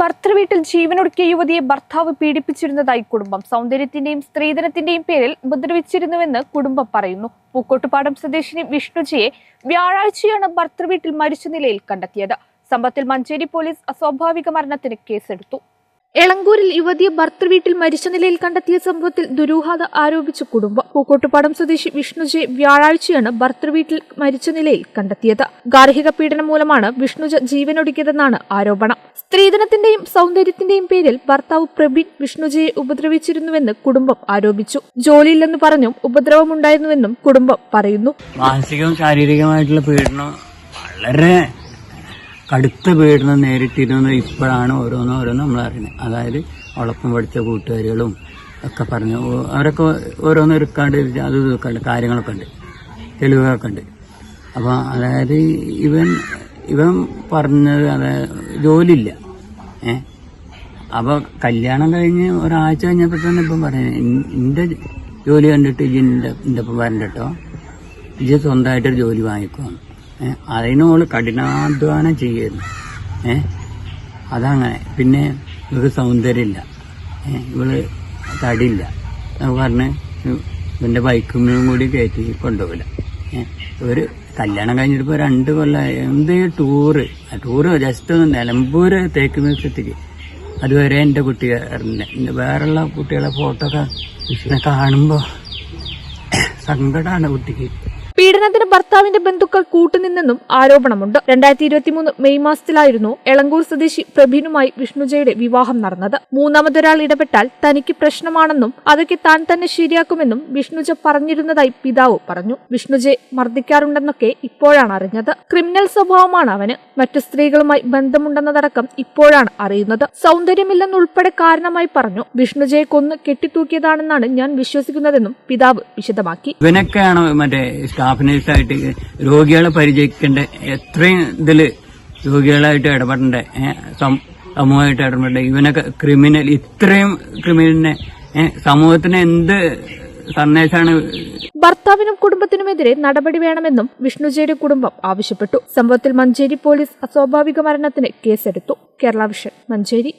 ഭർത്തൃവീട്ടിൽ ജീവനൊടുക്കിയ യുവതിയെ ഭർത്താവ് പീഡിപ്പിച്ചിരുന്നതായി കുടുംബം സൗന്ദര്യത്തിന്റെയും സ്ത്രീധനത്തിന്റെയും പേരിൽ ഉപദ്രവിച്ചിരുന്നുവെന്ന് കുടുംബം പറയുന്നു. പൂക്കോട്ടുപാടം സ്വദേശിനി വിഷ്ണുജിയെ വ്യാഴാഴ്ചയാണ് ഭർത്തൃവീട്ടിൽ മരിച്ച നിലയിൽ കണ്ടെത്തിയത്. സംഭവത്തിൽ മഞ്ചേരി പോലീസ് അസ്വാഭാവിക മരണത്തിന് കേസെടുത്തു. എളങ്കൂരിൽ യുവതിയെ ഭർത്തൃവീട്ടിൽ മരിച്ച നിലയിൽ കണ്ടെത്തിയ സംഭവത്തിൽ ദുരൂഹത ആരോപിച്ച കുടുംബം. പൂക്കോട്ടുപാടം സ്വദേശി വിഷ്ണുജയെ വ്യാഴാഴ്ചയാണ് ഭർത്തൃവീട്ടിൽ മരിച്ച നിലയിൽ കണ്ടെത്തിയത്. ഗാർഹിക പീഡനം മൂലമാണ് വിഷ്ണുജ ജീവനൊടുക്കിയതെന്നാണ് ആരോപണം. സ്ത്രീധനത്തിന്റെയും സൗന്ദര്യത്തിന്റെയും പേരിൽ ഭർത്താവ് പ്രബീൺ വിഷ്ണുജയെ ഉപദ്രവിച്ചിരുന്നുവെന്ന് കുടുംബം ആരോപിച്ചു. ജോലിയില്ലെന്ന് പറഞ്ഞും ഉപദ്രവമുണ്ടായിരുന്നുവെന്നും കുടുംബം പറയുന്നു. മാനസികവും ശാരീരികമായിട്ടുള്ള പീഡനം വളരെ കടുത്ത പീഡനം നേരിട്ടിരുന്നത് ഇപ്പോഴാണ് ഓരോന്നും ഓരോന്നും നമ്മൾ അറിയുന്നത് അതായത് ഒളപ്പം പഠിച്ച കൂട്ടുകാരികളും ഒക്കെ പറഞ്ഞു. അവരൊക്കെ ഓരോന്ന് എടുക്കാണ്ട് അത് ഇതൊക്കെ കാര്യങ്ങളൊക്കെ ഉണ്ട് തെളിവുകളൊക്കെ ഉണ്ട് അപ്പോൾ അതായത് ഇവൻ ഇവൻ പറഞ്ഞത് അതായത് ജോലിയില്ല. ഏ? അപ്പോൾ കല്യാണം കഴിഞ്ഞ് ഒരാഴ്ച കഴിഞ്ഞപ്പോൾ തന്നെ ഇപ്പം പറയുന്നത് എന്റെ ജോലി കണ്ടിട്ട് ഇജ്ജ് എന്റെ എന്റെ ഒപ്പം വരണ്ട സ്വന്തമായിട്ടൊരു ജോലി വാങ്ങിക്കുമെന്ന് ഏഹ് അതിനോൾ കഠിനാധ്വാനം ചെയ്യുന്നു. ഏ അതങ്ങനെ. പിന്നെ ഇവർക്ക് സൗന്ദര്യമില്ല. ഇവൾ തടിയില്ല. പറഞ്ഞ് ഇവന്റെ ബൈക്കുമ്മയും കൂടി കയറ്റി കൊണ്ടുപോകില്ല ഒരു കല്യാണം കഴിഞ്ഞിട്ടിപ്പോൾ രണ്ട് കൊല്ലം എന്ത് ടൂറ്? ടൂറ് ജസ്റ്റ് ഒന്ന് നിലമ്പൂര് തേക്ക് നിർത്തിക്ക് അതുവരെ എന്റെ കുട്ടികാരന്റെ വേറെയുള്ള കുട്ടികളെ ഫോട്ടോ ഒക്കെ കാണുമ്പോൾ സങ്കടമാണ് കുട്ടിക്ക്. പീഡനത്തിന് ഭർത്താവിന്റെ ബന്ധുക്കൾ കൂട്ടുനിന്നെന്നും ആരോപണമുണ്ട്. രണ്ടായിരത്തി ഇരുപത്തിമൂന്ന് മെയ് മാസത്തിലായിരുന്നു എളങ്കൂർ സ്വദേശി പ്രബീനുമായി വിഷ്ണുജയുടെ വിവാഹം നടന്നത്. മൂന്നാമതൊരാൾ ഇടപെട്ടാൽ തനിക്ക് പ്രശ്നമാണെന്നും അതൊക്കെ താൻ തന്നെ ശരിയാക്കുമെന്നും വിഷ്ണുജ പറഞ്ഞിരുന്നതായി പിതാവ് പറഞ്ഞു. വിഷ്ണുജയെ മർദ്ദിക്കാറുണ്ടെന്നൊക്കെ ഇപ്പോഴാണ് അറിഞ്ഞത്. ക്രിമിനൽ സ്വഭാവമാണ് അവന്. മറ്റു സ്ത്രീകളുമായി ബന്ധമുണ്ടെന്നതടക്കം ഇപ്പോഴാണ് അറിയുന്നത്. സൗന്ദര്യമില്ലെന്നുൾപ്പെടെ കാരണമായി പറഞ്ഞു. വിഷ്ണുജയെ കൊന്ന് കെട്ടിത്തൂക്കിയതാണെന്നാണ് ഞാൻ വിശ്വസിക്കുന്നതെന്നും പിതാവ് വിശദമാക്കി. ഇവനൊക്കെയാണ് മറ്റേ സ്റ്റാഫ് നഴ്സായിട്ട് രോഗികളെ പരിചയിക്കേണ്ട എത്രയും ഇതിൽ രോഗികളായിട്ട് ഇടപെടേണ്ട? സമൂഹമായിട്ട് ഇടപെടേണ്ട? ഇവനൊക്കെ ക്രിമിനൽ ഇത്രയും ക്രിമിനലിനെ സമൂഹത്തിന് എന്ത് സന്ദേശമാണ് ഭർത്താവിനും കുടുംബത്തിനുമെതിരെ നടപടി വേണമെന്നും വിഷ്ണുജയുടെ കുടുംബം ആവശ്യപ്പെട്ടു. സംഭവത്തിൽ മഞ്ചേരി പോലീസ് അസ്വാഭാവിക മരണത്തിന് കേസെടുത്തു. കേരള വിഷൻ മഞ്ചേരി.